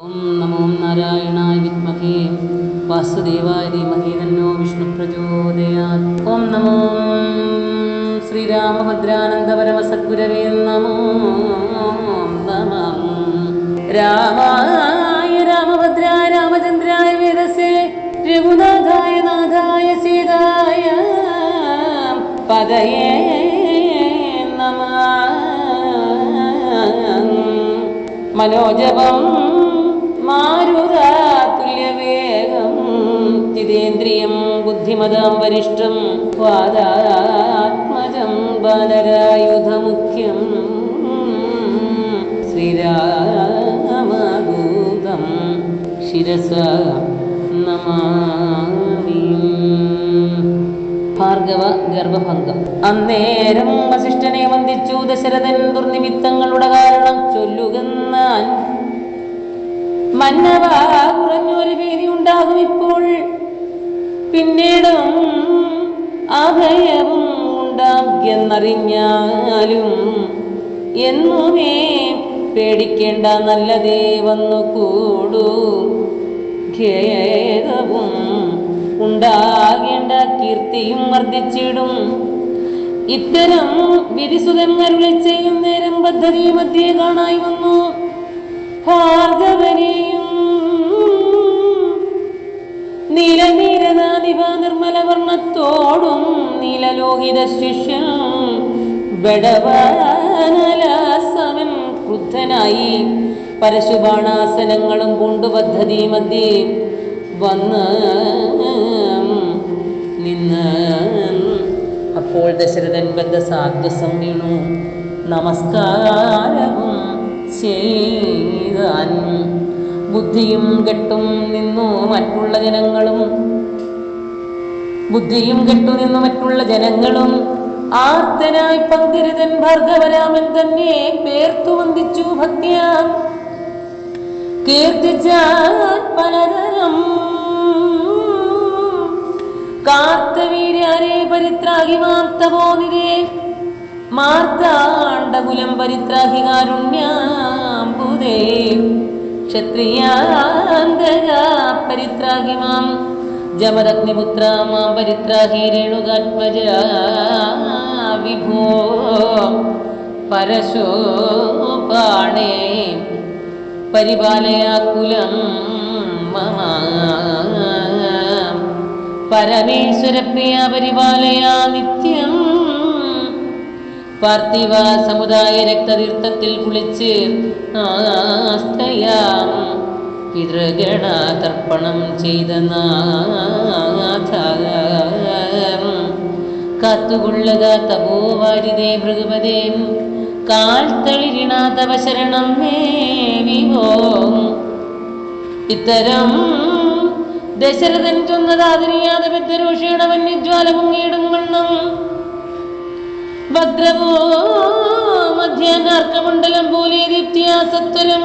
ഓം നമോ നാരായണായ വിത്മഹേ വാസുദേവായ ധീമഹേ തന്നോ വിഷ്ണു പ്രചോദയാത് ഓം നമോ ശ്രീരാമഭദ്രാനന്ദ പരമസദ്ഗുരവേ നമോ നമ. രാമായ രാമഭദ്രായ രാമചന്ദ്രായ വേദസേ രഘുനാഥായ നാഥായ സീതായ പദയേ നമ. മനോജപം മാരുതാതുല്യവേഗം ജിതേന്ദ്രിയം ബുദ്ധിമതാം വരിഷ്ഠം പാദാത്മജം ബാലരായുധമുഖ്യം ശ്രീരാമഭൂതം ശിരസ നമാമി. ഭാർഗവ ഗർഭഭംഗം. അന്നേരം വസിഷ്ഠനെ വന്ദിച്ചു ദശരഥൻ ദുർനിമിത്തങ്ങളുടെ കാരണം ചൊല്ലുകന്നാൻ മന്നവ കുറഞ്ഞൊരു ഭീതി ഉണ്ടാകും ഇപ്പോൾ. പിന്നീടും അഭയവും ഉണ്ടാകുന്നറിഞ്ഞാലും എന്നുമേ പേടിക്കേണ്ട നല്ലതേ വന്നു കൂടൂ. ഖേദവും ഉണ്ടാകേണ്ട കീർത്തിയും വർദ്ധിച്ചിടും. ഇത്തരം ചെയ്യുന്നേരം ചെയ്യും നേരം പദ്ധതി മധ്യേ കാണായി വന്നു. ഭാർഗവനെയും നീലനീരനാദിപ നിർമ്മല വർണത്തോടും നീലലോഹിത ശിഷ്യൻ ബടവാനലാസവൻ ക്രുദ്ധനായി പരശുബാണാസനങ്ങളും പൂണ്ടു പദ്ധതി മധ്യേ വന്ന് നിന്ന്. അപ്പോൾ ദശരഥൻ ബന്ധ സാധ്യസം വീണു നമസ്കാരവും ചെയ്താൻ. ബുദ്ധിയും കെട്ടും നിന്നു മറ്റുള്ള ജനങ്ങളും ബുദ്ധിയും കെട്ടു നിന്നു മറ്റുള്ള ജനങ്ങളും ആർത്തനായി പന്തിരുതൻ ഭാർഗവരാമൻ തന്നെ പേർത്തു വന്ദിച്ചു ഭക്തിയാം. കീർത്തിച്ച പലതരം കാർത്തവീര്യാരെ പരിത്രാഹി മാർത്തബോധിതേ മാർത്താണ്ഡകുലം പരിത്രാഹി കാരുണ്യാംബുദേ ക്ഷത്രിയാന്തക പരിത്രാഹി മാം ജമദഗ്നിപുത്ര മാം പരിത്രാഹി രേണുകാത്മജ വിഭോ പരശോപാണേ പരിപാലയാകുലം മമ. പരമേശ്വരപ്രിയ പരിപാലയാ നിത്യം. പാർത്ഥിവ സമുദായ രക്തതീർത്ഥത്തിൽ കുളിച്ച് ആസ്തയാം പിതൃഗണ തർപ്പണം ചെയ്ത നാഥ കാത്തുകൊള്ളുക തപോവാരിതേ ഭൃഗപതേ. കാൽത്തളിരിണാതവ ശരണം മേ വിവോ ഇത്തരം ദശരഥൻ ചൊന്നതാതിരിയാതെ പെద్దരോഷിയുടെ വന്യജ്വാല മുങ്ങിയിടും വണ്ണം. ഭദ്രവോ മധ്യാനാർക്കമണ്ഡലം പോലെ ദീപ്തിയാ സത്വരം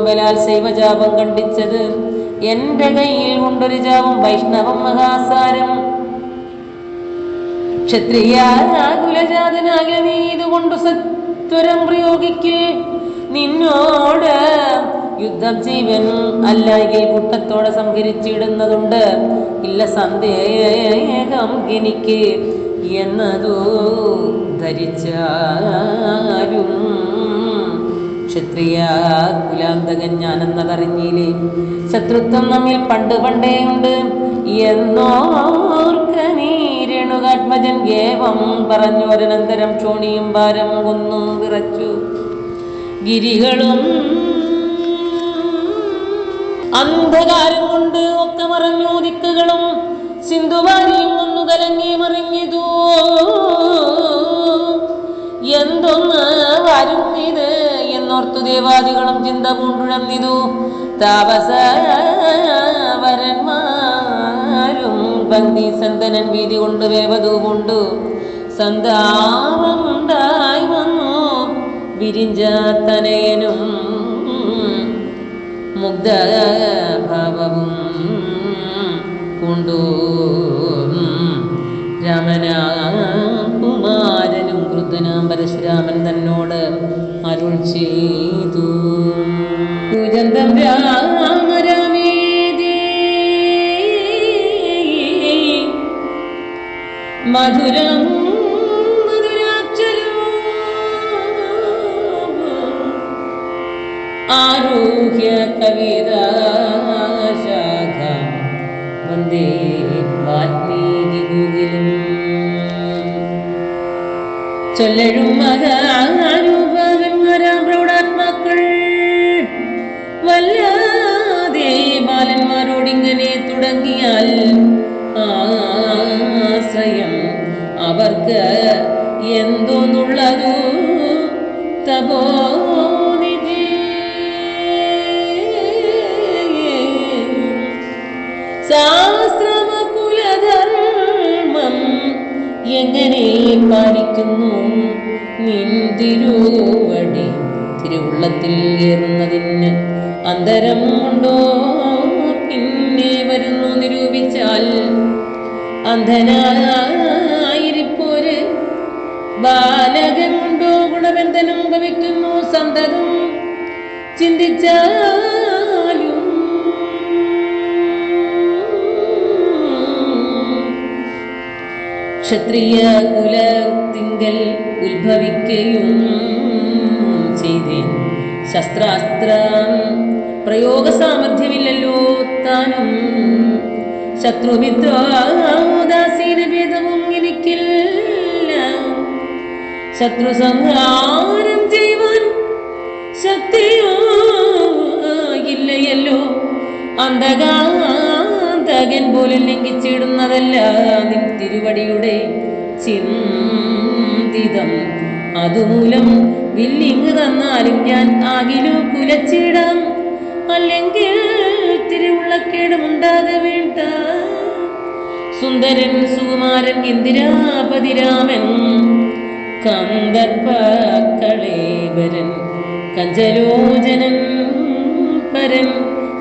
ബലാൽ ശൈവജാപം കണ്ടിച്ചത് എന്റെ കയ്യിൽ കൊണ്ടൊരു ജാപം വൈഷ്ണവം മഹാസാരം. ക്ഷത്രിയാകുലജാതനാകിയ നീ പ്രയോഗിക്കിൽ. നിന്നോട് യുദ്ധം ജീവൻ അല്ലെങ്കിൽ കൂട്ടത്തോടെ സംഹരിച്ചിടുന്നതുണ്ട്. ഇല്ല സന്ദേഹം എനിക്ക്. എന്നതു ധരിച്ചാരും ക്ഷത്രിയ കുലാന്തകൻ ഞാനെന്നതറിഞ്ഞില്ലേ? ശത്രുത്വം നമ്മിൽ പണ്ട് പണ്ടേ ഉണ്ട്. എന്നോർക്ക നീ രേണുകാത്മജൻ ഏവം പറഞ്ഞോരനന്തരം ക്ഷോണിയും ഭാരം കൊന്നും വിറച്ചു. ഗിരികളും അന്ധകാരം കൊണ്ട് ഒക്കെ മറഞ്ഞു ദിക്കുകളും സിന്ധുവാരിയും ഒന്നു കലങ്ങി മറിഞ്ഞിതൂ. എന്തൊന്ന് വരുന്നിത് എന്നോർത്തു ദേവാദികളും ചിന്ത പൂണ്ടുഴന്നിതു. താപസവരന്മാരും പന്തി സന്തനൻ വീതി കൊണ്ട് വേവതു കൊണ്ടു സന്താപമുണ്ടായി വന്നു. വിരിഞ്ച തനയനും കൊണ്ടു രാമനാകുമാരനും വൃദ്ധനാം പരശുരാമൻ തന്നോട് അരുൾ ചെയ്തു. കുജന്തം രാമ രാമേതി മധുരം മധുരാക്ഷരം ആരുഹ്യ சொல்லெழும் மகா തിരുവുള്ളത്തിൽ ഏറുന്നതിന് അന്തരം ഉണ്ടോ? പിന്നെ വരുന്നു നിരൂപിച്ചാൽ അന്ധനായിരിപ്പോര്. ബാലകമുണ്ടോ? ഗുണബന്ധനം ഭവിക്കുന്നു സന്തതം ചിന്തിച്ചാലും ക്ഷത്രിയ കുലത്തിങ്കൽ ഉത്ഭവിക്കുകയും ചെയ്തേൻ. ശസ്ത്രാസ്ത്ര. പ്രയോഗ സാമർഥ്യമില്ലല്ലോ താനും. ശത്രുമിത്രോദാസീന ഭേദവും എനിക്കില്ല. ശത്രു സംഹാരം ചെയ്യുവാൻ ശക്തിയോ ഇല്ലയല്ലോ അന്ധകാന്തകൻ പോലും ലംഘിച്ചിടുന്നതല്ല നിൻ തിരുവടിയുടെ ചിന്തിതം. അതുമൂലം വില്ലിങ് തന്നാലും ഞാൻ ആകിലു കുലച്ചിടാം. അല്ലെങ്കിൽ തിരുവുള്ളക്കേടുമുണ്ടാക വേണ്ട. സുന്ദരൻ സുകുമാരൻ ഇന്ദിരാപതിരാമൻ കന്ദർപ്പക്കളേവരൻ കഞ്ചലോചനൻ പരൻ.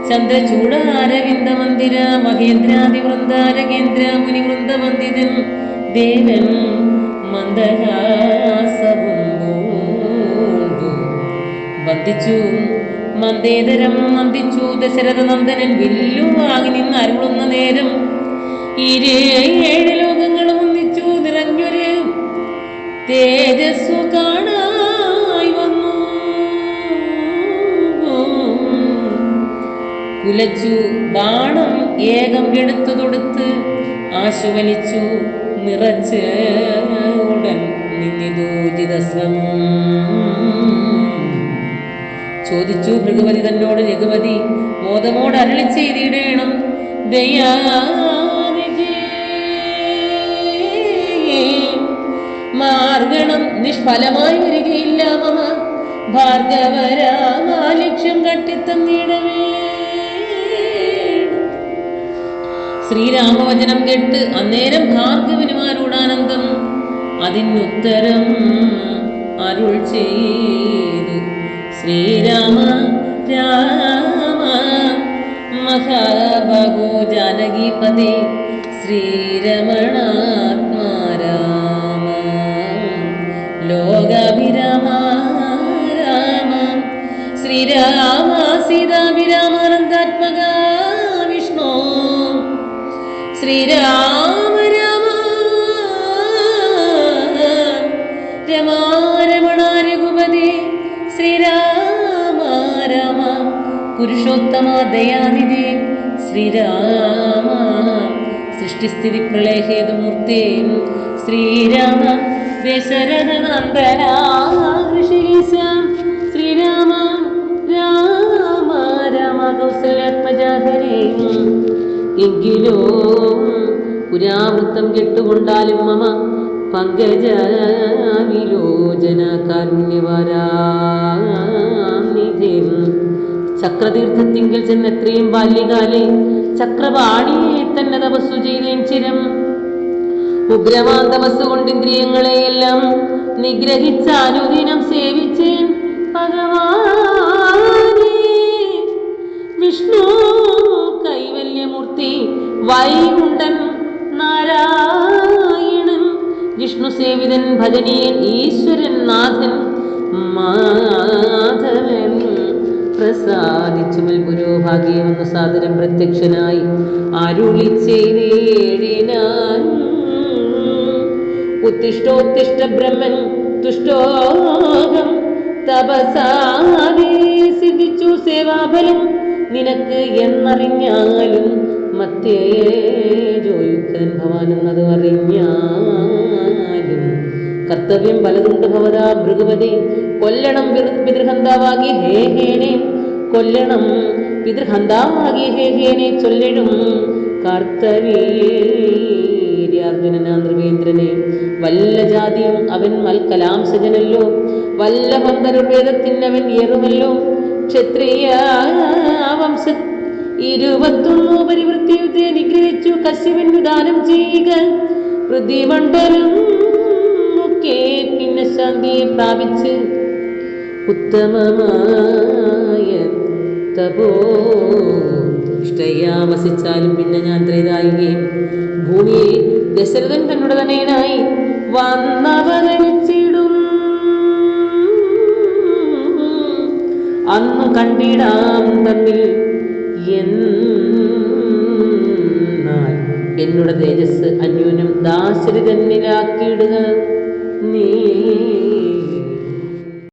ചന്ദ്രചൂടാരവിന്ദ മന്ദിര മഹേന്ദ്രാദി വൃന്ദാരകേന്ദ്ര മുനി വൃന്ദവന്ദിതൻ ദേവൻ മന്ദഹാസവും വന്ദിച്ചു. മന്ദേതരം നന്ദിച്ചു ദശരഥ നന്ദനൻ വില്ലു വാങ്ങി നിന്ന് അരുളുന്ന നേരം ഇരേഴ് ലോകങ്ങളും ഒന്നിച്ചു നിറഞ്ഞൊരു തേജസ്സു കാണായി വന്നു. കുലച്ചു. ബാണം ഏകം എടുത്തു തൊടുത്ത് ആശുവലിച്ചു നിറച്ച് ഉടൻ നിന്നിതൂജിതസ്രം ചോദിച്ചു ഭൃഗവതി തന്നോട് രഘുപതി മോദമോട് അരളി ചെയ്തിടേണം. മാർഗണം നിഷ്ഫലമായി വരികയില്ല മമ ഭാർഗവരാ ലക്ഷ്യം കട്ടിത്തന്നിടവേ. ശ്രീരാമവചനം കേട്ട് അന്നേരം ഭാർഗവനുമാരോടാനന്ദം. അതിനുത്തരം അരുൾ ചെയ്തു ശ്രീരാമ ജാനകീപതി ശ്രീരമണാത്മാരാമ. ലോകാഭിരാമ രാമ ശ്രീരാമ സീതാഭിരാമാനന്ദാത്മക വിഷ്ണു ശ്രീരാമ രാമ രമാരമണ രഘുപതി ശ്രീരാമ രാമ പുരുഷോത്തമ ദയാനിധി ശ്രീരാമ. സൃഷ്ടിസ്ഥിതി പ്രളയഹേതുമൂർത്തി ശ്രീരാമ ദശരഥ നന്ദനാ ഋഷീശ ശ്രീരാമ രാമ രാമ കൗസല്യാത്മജാഹരേ എങ്കിലോ പുരാവൃത്തം കെട്ടുകൊണ്ടാലും മമ പങ്കജ വിലോചന ചക്രതീർത്ഥത്തിങ്കിൽ ചെന്നെത്രയും ബാല്യകാലേ ചക്രവാണിയെ തന്നെ തപസ്സു ചിരം ഉഗ്രമാൻ തപസ് കൊണ്ട് ഇന്ദ്രിയങ്ങളെയെല്ലാം നിഗ്രഹിച്ച അനുദിനം സേവിച്ച് വിഷ്ണു കൈവല്യമൂർത്തി വൈകുണ്ഠൻ നാരായണൻ. വിഷ്ണു സേവിതൻ ഭജനീയൻ ഈശ്വരൻ നാഥൻ മാധവൻ പ്രസാദിച്ചു. പുരോഭാഗ്യമെന്ന് സാദരം പ്രത്യക്ഷനായി. അരുളി ചെയ്തേടിനാൻ ഉത്തിഷ്ടോത്തിഷ്ട ബ്രഹ്മൻ തുഷ്ടോകം തപസാദി സിദ്ധിച്ചു സേവാഫലം നിനക്ക് എന്നറിഞ്ഞാലും മത്തേ മത്തേജോയുക്തൻ ഭവാൻ എന്നത് അറിഞ്ഞാലും കർത്തവ്യം പലതുണ്ട് ഭവതാ ഭൃഗവതി കൊല്ലണം പിതൃ- പിതൃഹന്താവാകി ഹേ ഹേനെ കൊല്ലണം പിതൃഹന്താവാകി ഹേ ഹേനെ ചൊല്ലിടും കാർത്തവീര്യാർജുനനാ നൃപേന്ദ്രനെ വല്ല ജാതിയും അവൻ മൽക്കലാംസജനല്ലോ വല്ല പന്തനുർവേദത്തിനവൻ ഏറുമല്ലോ. ക്ഷത്രിയ വംശ ഇരുപത്തൊന്നു പരിവൃത്തിയുദ്ധെ നിഗ്രഹിച്ചു കശ്യപന് ദാനം ചെയ്യുക. പൃഥ്വിമണ്ഡലം ഒക്കെ പിന്നെ ശാന്തിയെ പ്രാപിച്ച് ഉത്തമമായ തപോ ഇഷ്ടയാവസിച്ചാലും പിന്നെ ഞാൻ ത്രേതായുകയും ഭൂമിയിൽ ദശരഥൻ തന്നോട് തന്നെയായി വന്നവതരിച്ചിടും അന്നു കണ്ടിടാം തമ്മിൽ എന്നാൽ എന്നുടെ തേജസ് അന്യൂനം ദാശരി തന്നിലാക്കിയിടുക നീ.